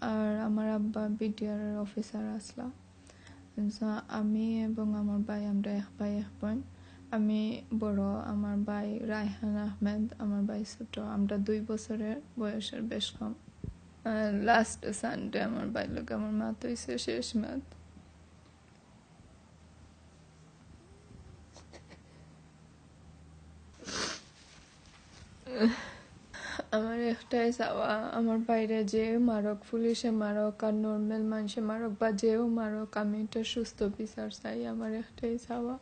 আর আমার আব্বা BDR officer আসলা। আমি এবং আমার ভাই, আমরা এক ভাই, এক বোন। আমি বড়, আমার ভাই রায়হান আহমেদ, আমার ভাই ছোট। আমরা দুই বছরের বয়সের বেশ কম। লাস্ট সানডে আমার ভাই লোক, আমার মা তো শেষ মাত। আমার একটাই চাওয়া, আমার বাইরে যে মারক, পুলিশে মারক আর নর্মাল মানুষে মারক বা যেও মারক, আমি একটা সুস্থ বিচার চাই, আমার একটাই চাওয়া।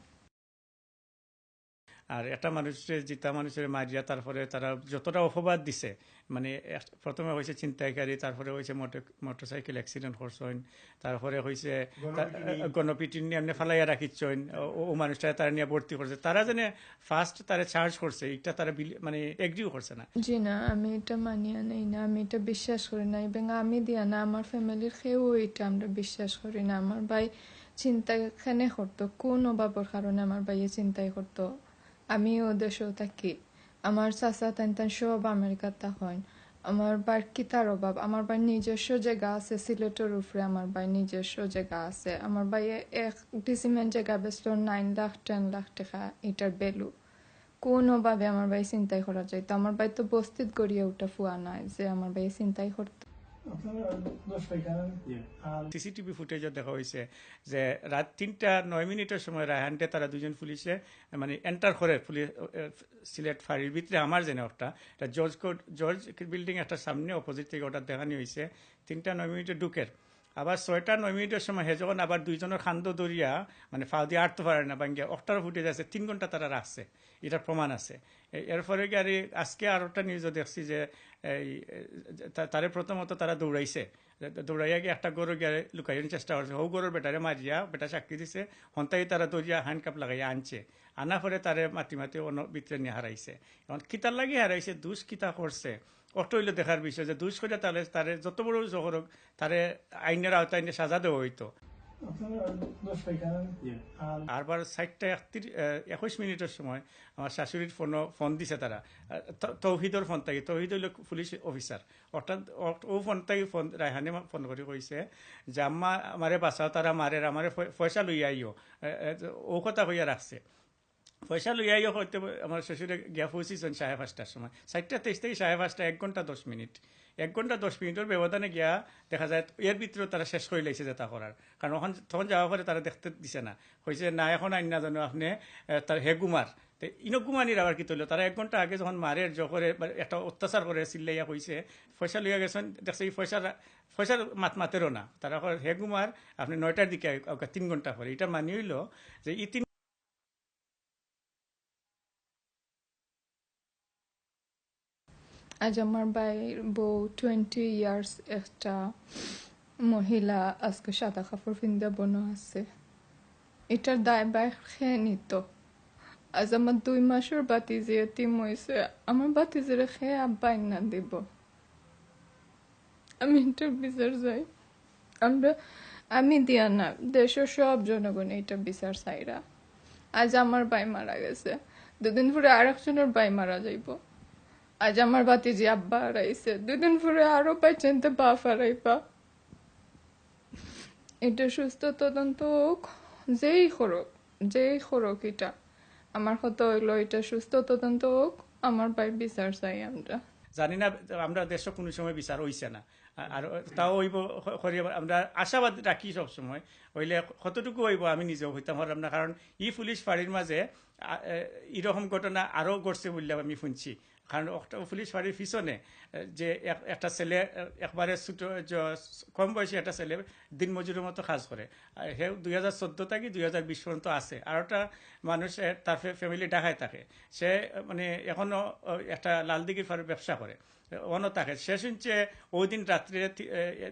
আর একটা মানুষের জিতা মানুষের মারিয়া তারপরে তারা যতটা অপবাদ দিছে মানে প্রথমে হয়েছে ছিনতাইকারী তারপরে হয়েছে মোটরসাইকেল অ্যাক্সিডেন্ট করছেন তারপরে হয়েছে গণপিটিনি। এমনি ফালাইয়া রাখিচ্ছেন ও- ও মানুষটা তারা নিয়ে ভর্তি করছে। তারা যেন ফার্স্ট তারা চার্জ করছে এটা তারা বিল- মানে এগ্রিও করছে না। জি না আমি এটা মানিয়া নেই না আমি এটা বিশ্বাস করি না এবং আমি দিয়া না আমার ফ্যামিলির কেউ এটা আমরা বিশ্বাস করি না। আমার ভাই চিন্তায় খানে করতো কোন অভাবের কারণে আমার ভাইয়ে চিন্তাই করতো। আমি ও দেশেও থাকি। আমার চাচা তান তান সব আমেরিকার তখন আমার ভাইয়ের কিতার অভাব? আমার ভাই নিজস্ব জায়গা আছে, সিলেটের উপরে আমার ভাই নিজস্ব জায়গা আছে। আমার ভাইয়ে এক ডিসিমেন্ট জায়গা বেচলো নাইন লাখ টেন লাখ টাকা এটার ভ্যালু কোনোভাবে আমার ভাই চিন্তাই করা যায় তো আমার ভাই তো বস্তিত গড়িয়ে উঠা ফুয়া নাই যে আমার ভাই চিন্তাই করতো। সিসিটিভি ফুটেজও দেখা হয়েছে যে রাত তিনটা নয় মিনিটের সময় রায়হানটে তারা দুজন পুলিশে মানে এন্টার করে পুলিশ সিলেট ফাঁড়ির ভিতরে আমার জেনে একটা এটা জর্জ কোর্ট জর্জ বিল্ডিং একটা সামনে অপোজিট থেকে ওটা দেখানি হয়েছে তিনটা নয় মিনিটে ঢুকের। আবার ছয়টা, নয় মিনিটের সময় হে যখন আবার দুইজনের খান্দ দরিয়া মানে ফাও দিয়ে আটতে পারে না, ভাঙ্গিয়া, অক্টার ফুটে যাচ্ছে, তিন ঘণ্টা তারা রাখছে। এটার প্রমাণ আছে। এর ফলে আজকে আর একটা নিউজও দেখছি যে, এই তারে প্রথমত তারা দৌড়াইছে। দৌড়াইয়া গিয়ে একটা গরু গিয়ে লুকাইয়ের চেষ্টা করছে। হৌ গরুর বেটারে মারিয়া, বেটা সাক্ষী দিছে। হন্তাই তারা দরিয়া হ্যান্ড কাপ লাগাইয়া আনছে। আনা পরে তারে মাতি মাতি অন্য ভিতরে নিয়ে হারাইছে। এখন কিতার লাগি হারাইছে, দুষ কিতা করছে। কষ্ট হইলে দেখার বিষয় যে দুষ করে তাহলে তারে যত বড় হোক তারে আইনের আওতায় সাজা দেওয়া হইতো। আরবার সাইটটা একত্রিশ একুশ মিনিটের সময় আমার শাশুড়ির ফোন ফোন দিছে তারা। তৌহিদর ফোন থাকি। তৌহিদ হইল পুলিশ অফিসার অর্থাৎ ও ফোন থাকি ফোন রায়হানে ফোন করে কইছে যে আম্মা আমারে বাঁচাও তারা মারে আমারে পয়- পয়সা লইয়া আইও। ও কথা কইয়া রাখছে পয়সা লইয়া আইও হয়তো আমার শ্বশুরে গিয়া পৌঁছিছেন সাড়ে পাঁচটার সময়। চারটা তেইশ থেকে সাড়ে পাঁচটা, এক ঘণ্টা দশ মিনিট। এক ঘণ্টা দশ মিনিটের ব্যবধানে গিয়া দেখা যায় এর ভিতরে তারা শেষ করে লাইছে যেটা করার। কারণ ওখান তখন যাওয়া পরে তারা দেখতে দিছে না। হয়েছে না, এখন আইন না জানো আপনি তার হেগুমার তো ইনকুমানির আবার কি তৈল তারা এক ঘণ্টা আগে যখন মারের জখরে বা একটা অত্যাচার করে, চিল্লাইয়া কইছে, পয়সা লইয়া গেছেন। দেখছে এই পয়সা পয়সার মাত মাতেরও না। তারা হেগুমার আপনি নয়টার দিকে তিন ঘণ্টা পরে। এটা মানি হইল যে ই তিন আজ আমার ভাইয়ের বউ টোয়েন্টি ইয়ার্স একটা মহিলা আজকে সাদা কাপড় পিন্দা বনো আছে। এটার দায় বাই খেয়ে নিত। আজ আমার দুই মাসের বাতিজি এতিম হয়েছে। আমার বাতিজিরে খেয়ে আব্বাই না দিব। আমি এটার বিচার চাই আমরা, আমি দিয়া না, দেশের সব জনগণ এটা বিচার চাইরা। আজ আমার বাই মারা গেছে। দুদিন পরে আরেকজনের ভাই মারা যাইব। আজ আমার বাতিজি আব্বা হারাইছে। দুদিন পরে আরও পাইছেনতে বাপ হারাইবা। এটা সুস্থ তদন্ত হোক, যেই করুক যেই করুক এটা। আমার কথা হইল, এটা সুস্থ তদন্ত হোক, আমার ভাই বিচার চাই আমরা। জানি না, আমরা দেশ কোনো সময় বিচার হইছে না। আর তাও হইব আমরা আশাবাদ রাখি সব সময়। হইলে কতটুকু হইব আমি নিজেও হইতাম পারলাম না, কারণ ই পুলিশ ফাঁড়ির মাঝে এরকম ঘটনা আরও ঘটছে বললে আমি শুনছি। কারণ পুলিশ বাড়ির পিছনে যে এক- একটা ছেলে একবারে ছোট কম বয়সী একটা ছেলে দিনমজুরের মতো কাজ করে। আর সে দুই হাজার চোদ্দ থেকে দুই হাজার বিশ পর্যন্ত আছে। আর একটা মানুষ তার ফ্যামিলি ডাকায় থাকে। সে মানে এখনও একটা লালদিঘির ফাঁড়ির ব্যবসা করে। অন্য থাকে সে শুনছে ওই দিন রাত্রে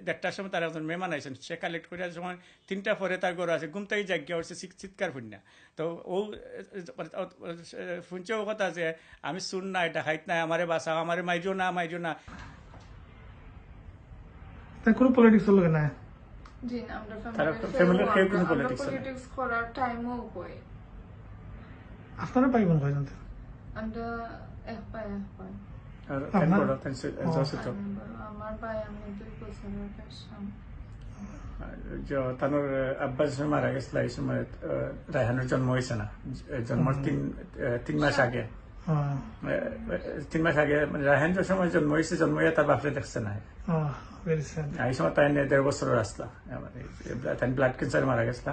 দেড়টার সময় তার একজন মেহমান আইসেন সে কালেক্ট করে আসার সময় তিনটা পরে তার গরু আছে। ঘুমতাই জাগিয়া উঠছে চিৎকার ফুন্না তো ও শুনছে ও কথা যে আমি শুন নাই ডাকাইত নাই আমারে বাঁচাও আমারে মাইরিও না মাইরিও না। কোনো পলিটিক্স লাগে না জি না আমরা তারা কেউ কোনো politics করে না। পলিটিক্স করার টাইমও কই? আপনারা পাইবেন কয় জানতে আমরা এক পাই এক পাই তানোর আব্বাস মারা গেছিল এই সময় রায়হানের জন্ম হয়েছে না। জন্ম তিন তিন মাস আগে। তিন মাস আগে মানে রায়হান যে সময় জন্ম হয়েছে জন্ম হয়ে তার বাপরে দেখছে না। এই সময় তাই দেড় বছরের আসলা। মানে তাই ব্লাড ক্যান্সার মারা গেছিল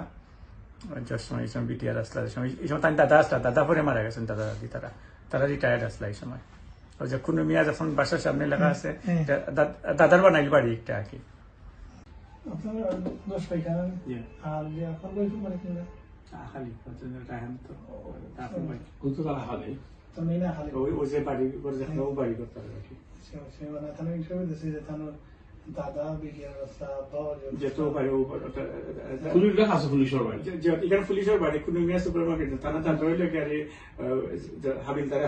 যার সময় এই সময় বিটিআর আসলা এই সময় এই সময় তাই দাদা আসলা দাদা পরে মারা গেছেন দাদা দাদি তারা। তারা রিটায়ার্ড আসলা এই সময়। ওই যে কোনো মিয়া যখন বাসার সামনে লেখা আছে দাদার বানাইল বাড়ি একটা আর কি। তারা তার দাদা রাস্তা তো বাড়ি ও পুলিশ লেখা আছে পুলিশের বাড়ি। যে এখানে পুলিশের বাড়ি কোনো সুপার মার্কেট তারা আর হাবিলদার